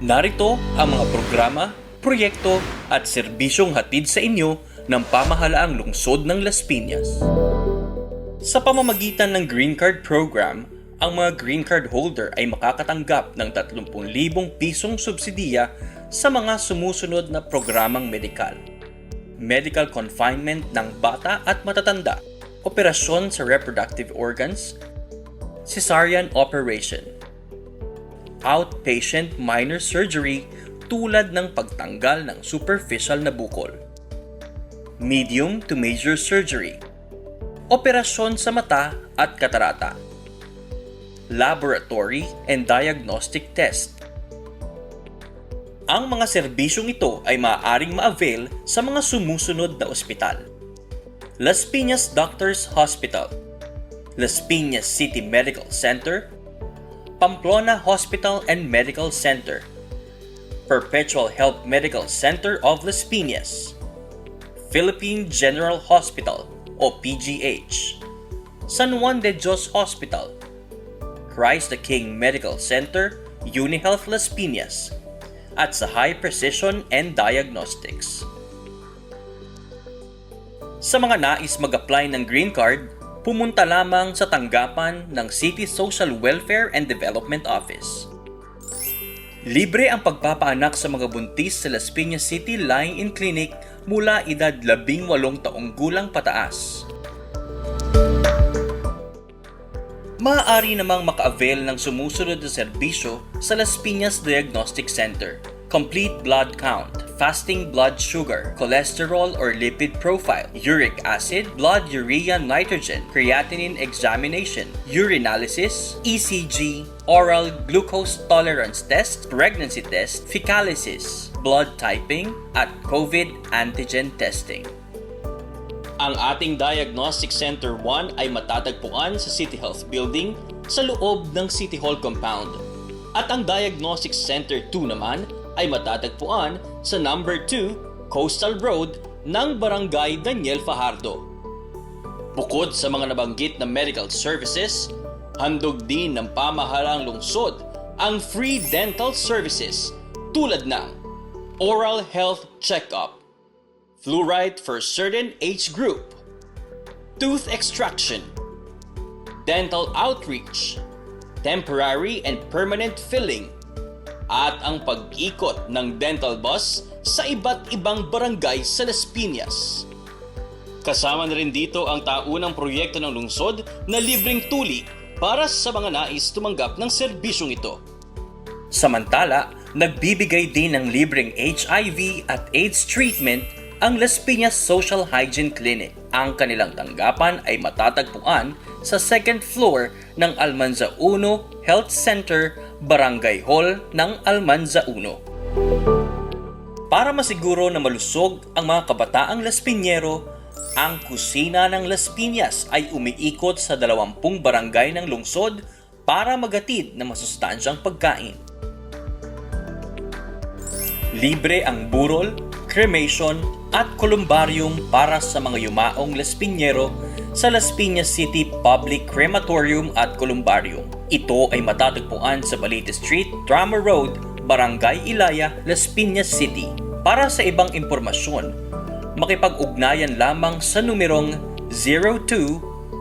Narito ang mga programa, proyekto at serbisyong hatid sa inyo ng pamahalaang lungsod ng Las Piñas. Sa pamamagitan ng Green Card Program, ang mga Green Card holder ay makakatanggap ng 30,000 pisong subsidiya sa mga sumusunod na programang medikal. Medical confinement ng bata at matatanda, operasyon sa reproductive organs, cesarean operation, outpatient minor surgery tulad ng pagtanggal ng superficial na bukol, medium to major surgery, operasyon sa mata at katarata, laboratory and diagnostic test. Ang mga serbisyong ito ay maaaring ma-avail sa mga sumusunod na ospital. Las Piñas Doctors Hospital, Las Piñas City Medical Center, Pamplona Hospital and Medical Center, Perpetual Health Medical Center of Las Piñas, Philippine General Hospital o PGH, San Juan de Dios Hospital, Christ the King Medical Center, UniHealth Las Piñas, at sa High Precision and Diagnostics. Sa mga nais mag-apply ng Green Card, pumunta lamang sa tanggapan ng City Social Welfare and Development Office. Libre ang pagpapaanak sa mga buntis sa Las Piñas City Lying-in Clinic mula edad 18 taong gulang pataas. Maaari namang maka-avail ng sumusunod na serbisyo sa Las Piñas Diagnostic Center. Complete blood count, fasting blood sugar, cholesterol or lipid profile, uric acid, blood urea nitrogen, creatinine examination, urinalysis, ECG, oral glucose tolerance test, pregnancy test, fecalysis, blood typing, at COVID antigen testing. Ang ating Diagnostic Center 1 ay matatagpuan sa City Health Building sa loob ng City Hall Compound. At ang Diagnostic Center 2 naman ay matatagpuan sa number 2 Coastal Road ng Barangay Daniel Fajardo. Bukod sa mga nabanggit na medical services, handog din ng pamahalang lungsod ang free dental services tulad ng oral health checkup, fluoride for certain age group, tooth extraction, dental outreach, temporary and permanent filling, at ang pag-ikot ng dental bus sa iba't ibang barangay sa Las Piñas. Kasama na rin dito ang taunang proyekto ng lungsod na libreng tuli para sa mga nais tumanggap ng serbisyong ito. Samantala, nagbibigay din ng libreng HIV at AIDS treatment ang Las Piñas Social Hygiene Clinic. Ang kanilang tanggapan ay matatagpuan sa second floor ng Almanza 1 Health Center, Barangay Hall ng Almanza 1. Para masiguro na malusog ang mga kabataang Las Piñero, ang kusina ng Las Piñas ay umiikot sa 20 barangay ng lungsod para magatid ng masustansyang pagkain. Libre ang burol, cremation at columbarium para sa mga yumaong Las Piñero sa Las Piñas City Public Crematorium at Columbarium. Ito ay matatagpuan sa Balite Street, Drama Road, Barangay Ilaya, Las Piñas City. Para sa ibang impormasyon, makipag-ugnayan lamang sa numerong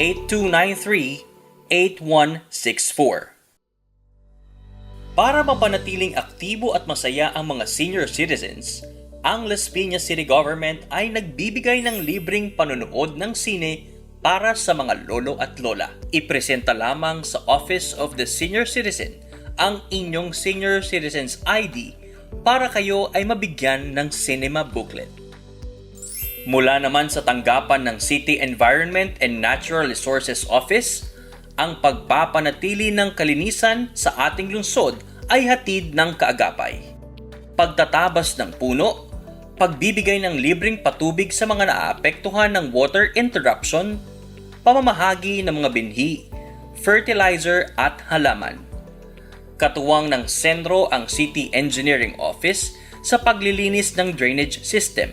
02-8293-8164. Para mapanatiling aktibo at masaya ang mga senior citizens, ang Las Piñas City Government ay nagbibigay ng libreng panonood ng sine para sa mga lolo at lola. Ipresenta lamang sa Office of the Senior Citizen ang inyong Senior Citizens ID para kayo ay mabigyan ng cinema booklet. Mula naman sa tanggapan ng City Environment and Natural Resources Office, ang pagpapanatili ng kalinisan sa ating lungsod ay hatid ng kaagapay. Pagtatabas ng puno, pagbibigay ng libreng patubig sa mga naapektuhan ng water interruption, pamamahagi ng mga binhi, fertilizer at halaman. Katuwang ng sentro ang City Engineering Office sa paglilinis ng drainage system.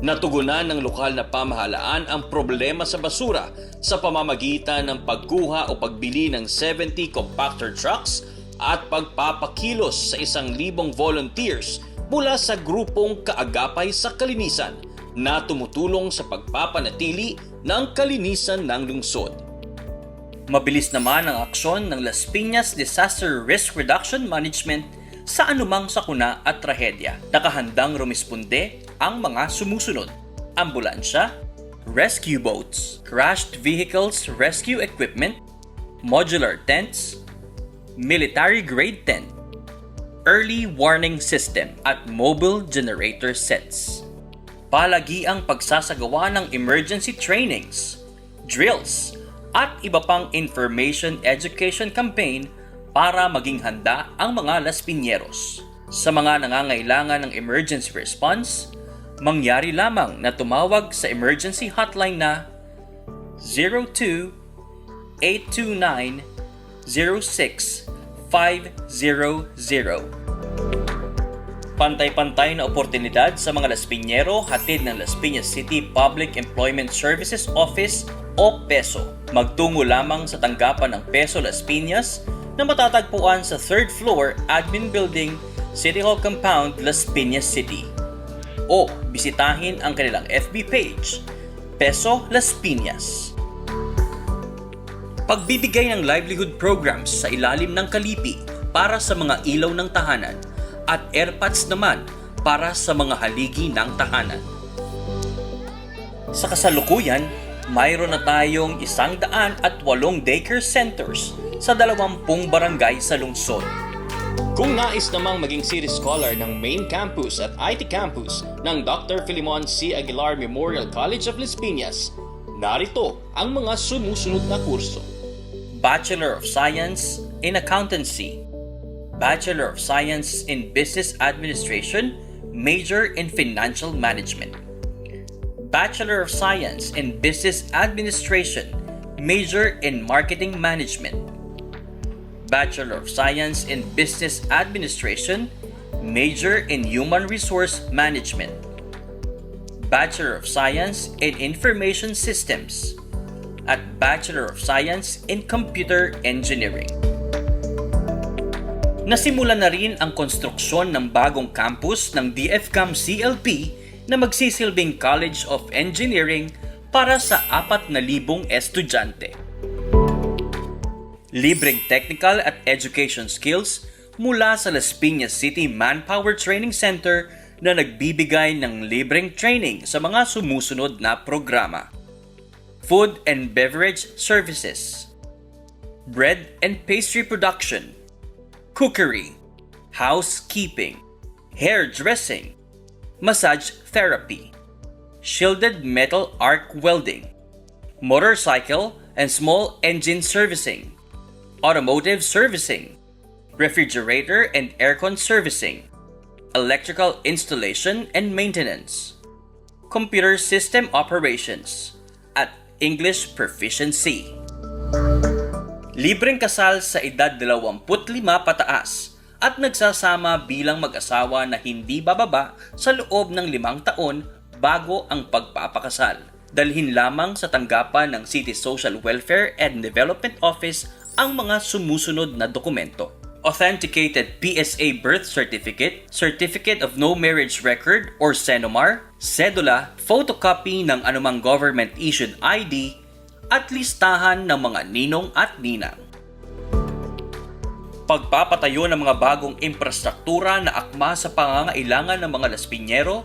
Natugunan ng lokal na pamahalaan ang problema sa basura sa pamamagitan ng pagkuha o pagbili ng 70 compactor trucks at pagpapakilos sa isang libong volunteers mula sa grupong kaagapay sa kalinisan na tumutulong sa pagpapanatili ng kalinisan ng lungsod. Mabilis naman ang aksyon ng Las Piñas Disaster Risk Reduction Management sa anumang sakuna at trahedya. Nakahandang rumisponde ang mga sumusunod. Ambulansya, rescue boats, crashed vehicles rescue equipment, modular tents, military-grade tent, early warning system at mobile generator sets. Palagi ang pagsasagawa ng emergency trainings, drills, at iba pang information education campaign para maging handa ang mga Las Piñeros. Sa mga nangangailangan ng emergency response, mangyari lamang na tumawag sa emergency hotline na 02 829 06500. Pantay-pantay na oportunidad sa mga Las Piñero hatid ng Las Piñas City Public Employment Services Office o PESO. Magtungo lamang sa tanggapan ng PESO Las Piñas na matatagpuan sa 3rd floor Admin Building, City Hall Compound, Las Piñas City. O bisitahin ang kanilang FB page, PESO Las Piñas. Pagbibigay ng livelihood programs sa ilalim ng kalipi para sa mga ilaw ng tahanan at airpods naman para sa mga haligi ng tahanan. Sa kasalukuyan, mayroon na tayong isang daan at walong daycare centers sa dalawampung barangay sa lungsod. Kung nais namang maging City Scholar ng Main Campus at IT Campus ng Dr. Filimon C. Aguilar Memorial College of Las Piñas, narito ang mga sumusunod na kurso. Bachelor of Science in Accountancy, Bachelor of Science in Business Administration, Major in Financial Management, Bachelor of Science in Business Administration, Major in Marketing Management, Bachelor of Science in Business Administration, Major in Human Resource Management, Bachelor of Science in Information Systems, at Bachelor of Science in Computer Engineering. Nasimulan na rin ang konstruksyon ng bagong campus ng DFCAM CLP na magsisilbing College of Engineering para sa 4,000 estudyante. Libreng technical at education skills mula sa Las Piñas City Manpower Training Center na nagbibigay ng libreng training sa mga sumusunod na programa. Food and beverage services, bread and pastry production, cookery, housekeeping, hairdressing, massage therapy, shielded metal arc welding, motorcycle and small engine servicing, automotive servicing, refrigerator and aircon servicing, electrical installation and maintenance, computer system operations, at English proficiency. Libreng kasal sa edad 25 pataas at nagsasama bilang mag-asawa na hindi bababa sa loob ng limang taon bago ang pagpapakasal. Dalhin lamang sa tanggapan ng City Social Welfare and Development Office ang mga sumusunod na dokumento. Authenticated PSA birth certificate, certificate of no marriage record or CENOMAR, sedula, photocopy ng anumang government-issued ID, at listahan ng mga ninong at ninang. Pagpapatayo ng mga bagong infrastruktura na akma sa pangangailangan ng mga Laspiñero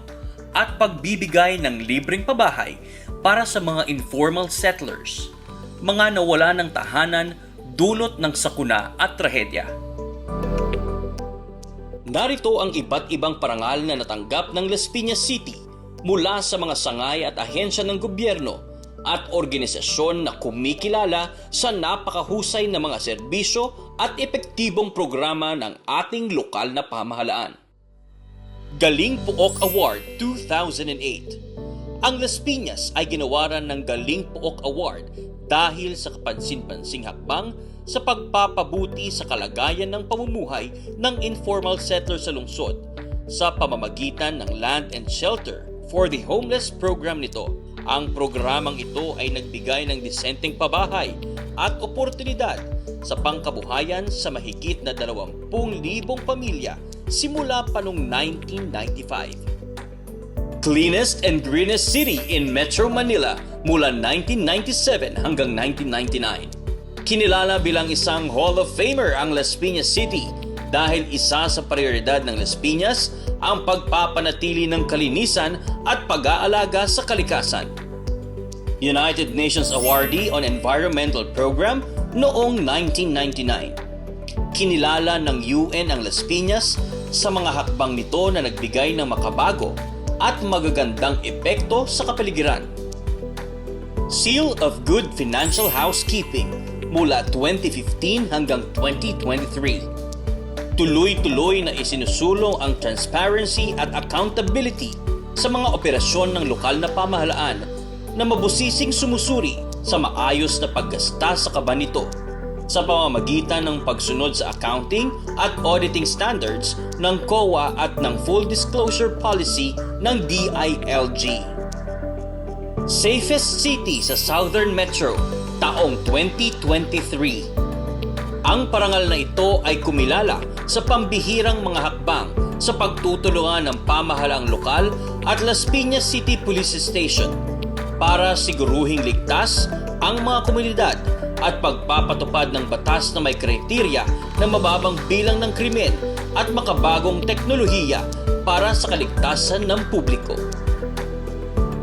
at pagbibigay ng libreng pabahay para sa mga informal settlers, mga nawala ng tahanan dulot ng sakuna at trahedya. Narito ang iba't ibang parangal na natanggap ng Las Piñas City mula sa mga sangay at ahensya ng gobyerno at organisasyon na kumikilala sa napakahusay na mga serbisyo at epektibong programa ng ating lokal na pamahalaan. Galing Puok Award 2008 Ang Las Piñas ay ginawaran ng Galing Puok Award dahil sa kapansin-pansing hakbang sa pagpapabuti sa kalagayan ng pamumuhay ng informal settlers sa lungsod sa pamamagitan ng Land and Shelter for the Homeless program nito. Ang programang ito ay nagbigay ng disenteng pabahay at oportunidad sa pangkabuhayan sa mahigit na 20,000 pamilya simula pa noong 1995. Cleanest and greenest city in Metro Manila mula 1997 hanggang 1999. Kinilala bilang isang Hall of Famer ang Las Piñas City dahil isa sa prioridad ng Las Piñas ang pagpapanatili ng kalinisan at pag-aalaga sa kalikasan. United Nations Awardee on Environmental Program noong 1999. Kinilala ng UN ang Las Piñas sa mga hakbang nito na nagbigay ng makabago at magagandang epekto sa kapaligiran. Seal of Good Financial Housekeeping mula 2015 hanggang 2023. Tuloy-tuloy na isinusulong ang transparency at accountability sa mga operasyon ng lokal na pamahalaan na mabusising sumusuri sa maayos na paggasta sa kaban nito sa pamamagitan ng pagsunod sa accounting at auditing standards ng COA at ng full disclosure policy ng DILG. Safest City sa Southern Metro taong 2023. Ang parangal na ito ay kumilala sa pambihirang mga hakbang sa pagtutulungan ng pamahalaang lokal at Las Piñas City Police Station para siguruhing ligtas ang mga komunidad at pagpapatupad ng batas na may kriteriya na mababang bilang ng krimen at makabagong teknolohiya para sa kaligtasan ng publiko.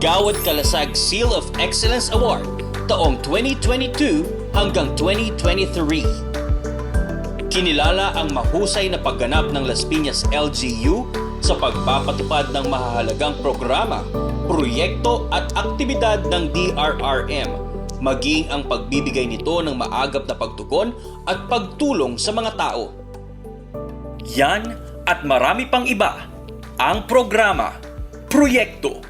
Gawad Kalasag Seal of Excellence Award taong 2022 hanggang 2023. Kinilala ang mahusay na pagganap ng Las Piñas LGU sa pagpapatupad ng mahahalagang programa, proyekto at aktibidad ng DRRM, maging ang pagbibigay nito ng maagap na pagtugon at pagtulong sa mga tao. Yan at marami pang iba ang programa, proyekto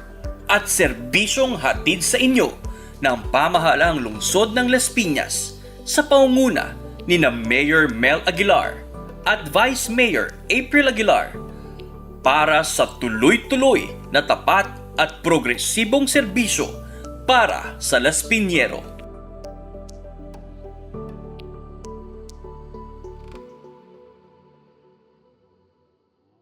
at serbisyong hatid sa inyo ng pamahalaang lungsod ng Las Piñas sa pangunguna ni na Mayor Mel Aguilar at Vice Mayor April Aguilar para sa tuloy-tuloy na tapat at progresibong serbisyo para sa Las Piñero.